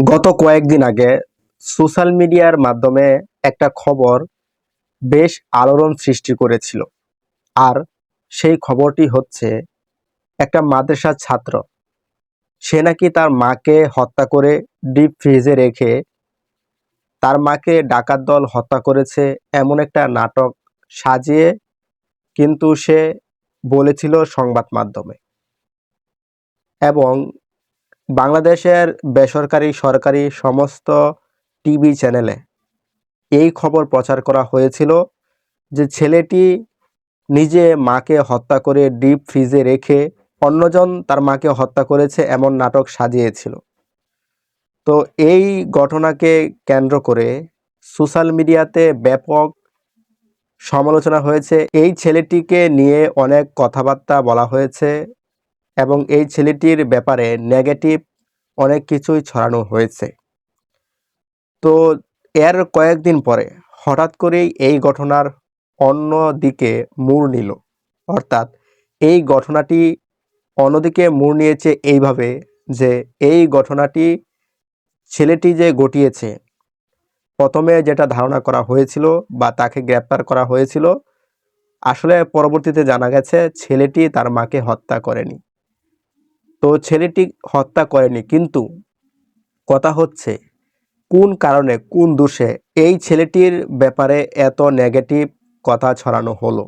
গত কয়েকদিন আগে সোশ্যাল মিডিয়ার মাধ্যমে একটা খবর বেশ আলোড়ন সৃষ্টি করেছিল। আর সেই খবরটি হচ্ছে, একটা মাদ্রাসার ছাত্র, সে নাকি তার মাকে হত্যা করে ডিপ ফ্রিজে রেখে তার মাকে ডাকাত দল হত্যা করেছে এমন একটা নাটক সাজিয়ে কিন্তু সে বলেছিল সংবাদ মাধ্যমে। এবং বাংলাদেশের বেসরকারি, সরকারি সমস্ত টিভি চ্যানেলে এই খবর প্রচার করা হয়েছিল যে ছেলেটি নিজে মাকে হত্যা করে ডিপ ফ্রিজে রেখে অন্যজন তার মাকে হত্যা করেছে এমন নাটক সাজিয়েছিল। তো এই ঘটনাকে কেন্দ্র করে সোশ্যাল মিডিয়াতে ব্যাপক সমালোচনা হয়েছে। এই ছেলেটিকে নিয়ে অনেক কথাবার্তা বলা হয়েছে। এবং এই ছেলেটির ব্যাপারে নেগেটিভ অনেক কিছুই ছড়ানো হয়েছে। তো এর কয়েকদিন পরে হঠাৎ করেই এই ঘটনার অন্য দিকে মোড় নিল। অর্থাৎ এই ঘটনাটি অন্যদিকে মোড় নিয়েছে এইভাবে যে এই ঘটনাটি ছেলেটি যে ঘটিয়েছে, প্রথমে যেটা ধারণা করা হয়েছিল বা তাকে গ্রেপ্তার করা হয়েছিল, আসলে পরবর্তীতে জানা গেছে ছেলেটি তার মাকে হত্যা করেনি। তো ছেলেটি হত্যা করেনি, কিন্তু কথা হচ্ছে, কোন কারণে, কোন দোষে? এই ছেলেটির ব্যাপারে এত নেগেটিভ কথা ছড়ানো হলো।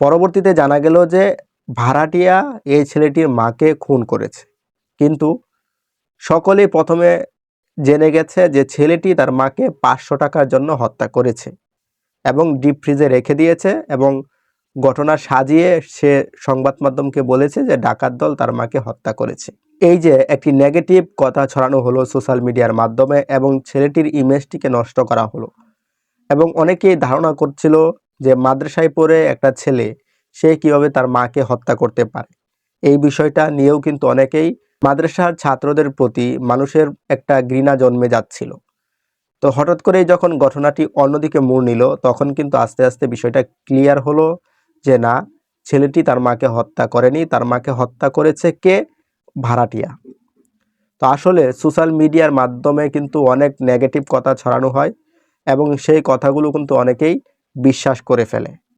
পরবর্তীতে জানা গেল যে ভাড়াটিয়া এই ছেলেটির মাকে খুন করেছে। কিন্তু সকলেই প্রথমে জেনে গেছে যে ছেলেটি তার মাকে পাঁচশো টাকার জন্য হত্যা করেছে এবং ডিপ ফ্রিজে রেখে দিয়েছে এবং ঘটনা সাজিয়ে সে সংবাদ মাধ্যমকে বলেছে যে ডাকাত দল তার মাকে হত্যা করেছে। এই যে একটি নেগেটিভ কথা ছড়ানো হলো সোশ্যাল মিডিয়ার মাধ্যমে এবং ছেলেটির ইমেজটিকে নষ্ট করা হলো এবং অনেকেই ধারণা করছিল যে মাদ্রাসায় পড়ে একটা ছেলে, সে কীভাবে তার মাকে হত্যা করতে পারে। এই বিষয়টা নিয়েও কিন্তু অনেকেই মাদ্রাসার ছাত্রদের প্রতি মানুষের একটা ঘৃণা জন্মে যাচ্ছিল। তো হঠাৎ করেই যখন ঘটনাটি অন্যদিকে মোড় নিল, তখন কিন্তু আস্তে আস্তে বিষয়টা ক্লিয়ার হলো যে না, ছেলেটি তার মাকে হত্যা করেনি, তার মাকে হত্যা করেছে কে? ভাড়াটিয়া। তো আসলে সোশ্যাল মিডিয়ার মাধ্যমে কিন্তু অনেক নেগেটিভ কথা ছড়ানো হয় এবং সেই কথাগুলো কিন্তু অনেকেই বিশ্বাস করে ফেলে।